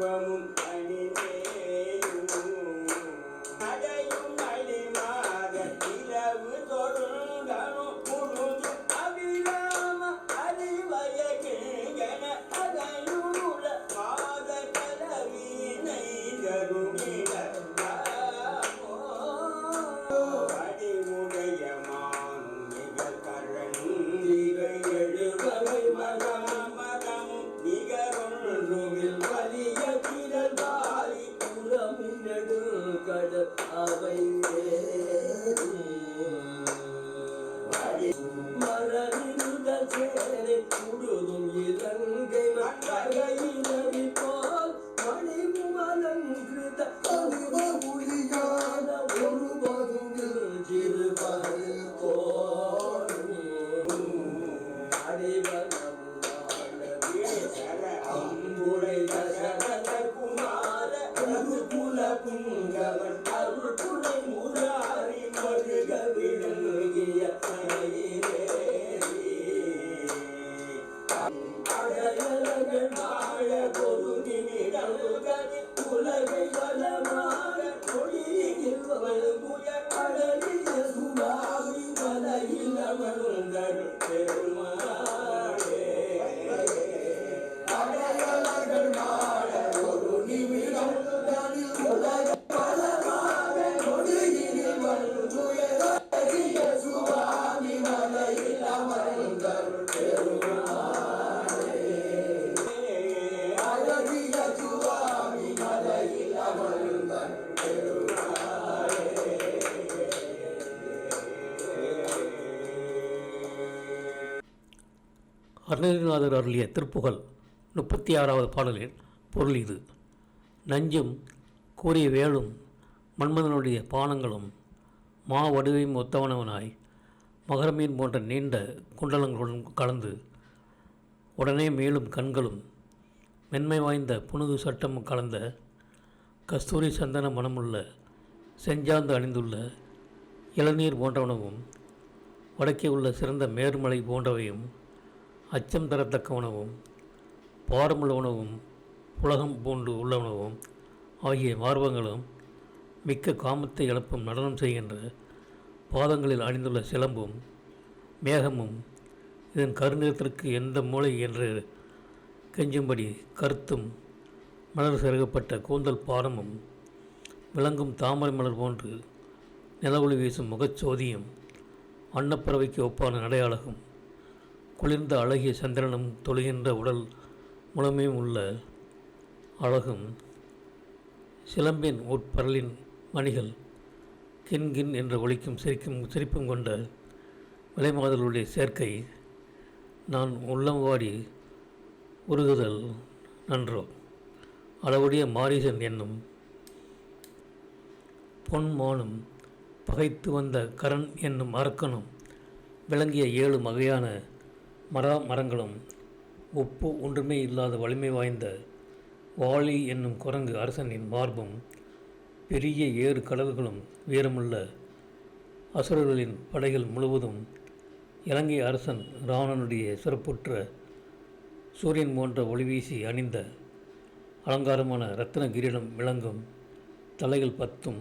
அதிமுகவின்பமும் அணிவேயும் அடையும் அழிமாத நிலவு தொழுடனும் முழுது அபிராம அறிவயகேகன அதையுள்ள பாத கலவீனை கருணிட அடிமுடைய மானும் மிக கரந்திகை எழுவகை மகாமரம் Hallelujah. அருணகிரிநாதர் அருளிய திருப்புகழ் முப்பத்தி ஆறாவது பாடலில் பொருள் இது. நஞ்சும் கூறிய வேலும் மன்மதனுடைய பானங்களும் மா வடிவையும் ஒத்தவனவனாய் மகரமீன் போன்ற நீண்ட குண்டலங்களுடன் கலந்து உடனே மேலும் கண்களும் மென்மை வாய்ந்த புனுகு சட்டமும் கலந்த கஸ்தூரி சந்தன மனமுள்ள செஞ்சாந்து அணிந்துள்ள இளநீர் போன்றவனவும் வடக்கே உள்ள சிறந்த மேர்மலை போன்றவையும் அச்சம் தரத்தக்க உணவும் பாரமுள்ள உணவும் உலகம் போன்று உள்ள உணவும் ஆகிய மார்பங்களும் மிக்க காமத்தை எழுப்பும் நடனம் செய்கின்ற பாதங்களில் அணிந்துள்ள சிலம்பும் மேகமும் இதன் கருநிறத்திற்கு எந்த மூளை என்று கெஞ்சும்படி கருத்தும் மலர் செருகப்பட்ட கூந்தல் பாரமும் விளங்கும் தாமரை மலர் போன்று நிலவொளி வீசும் முகச்சோதியும் அன்னப்பறவைக்கு ஒப்பான நடையாளகும். குளிர்ந்த அழகிய சந்திரனும் தொழுகின்ற உடல் முழுமையும் உள்ள அழகும் சிலம்பின் உட்பரலின் மணிகள் கின் கின் என்று ஒழிக்கும் சிரிக்கும் சிரிப்பும் கொண்ட விலைமாதலுடைய சேர்க்கை. நான் உள்ளம் வாடி உருகுதல் நன்றோ? அளவுடைய மாரீசன் என்னும் பொன்மானும் பகைத்து வந்த கரண் என்னும் அரக்கனும் விளங்கிய ஏழு வகையான மர மரங்களும் ஒப்பு ஒன்றுமே இல்லாத வலிமை வாய்ந்த வாளி என்னும் குரங்கு அரசனின் மார்பும் பெரிய ஏறு கடல்களும் வீரமுள்ள அசுரர்களின் படைகள் முழுவதும் இலங்கை அரசன் ராவணனுடைய சிறப்புற்ற சூரியன் போன்ற ஒளிவீசி அணிந்த அலங்காரமான ரத்தின கிரீடம் விளங்கும் தலைகள் பத்தும்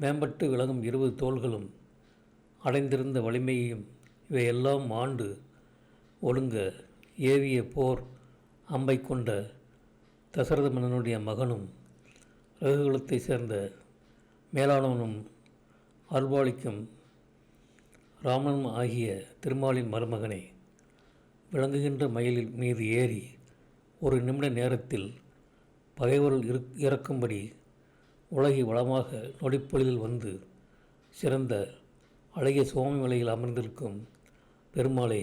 மேம்பட்டு விளங்கும் இருபது தோள்களும் அடைந்திருந்த வலிமையையும் இவையெல்லாம் ஆண்டு ஒழுங்க ஏவிய போர் அம்பை கொண்ட தசரத மன்னனுடைய மகனும் ரகுகுலத்தை சேர்ந்த மேலாளவனும் அருள்பாலிக்கும் ராமனும் ஆகிய திருமாலின் மருமகனே விளங்குகின்ற மயிலில் மீது ஏறி ஒரு நிமிட நேரத்தில் பகைவர்கள் இரு இறக்கும்படி உலகை வளமாக நொடிப்பொழுதில் வந்து சிறந்த அழகிய சுவாமி மலையில் அமர்ந்திருக்கும் பெருமாளை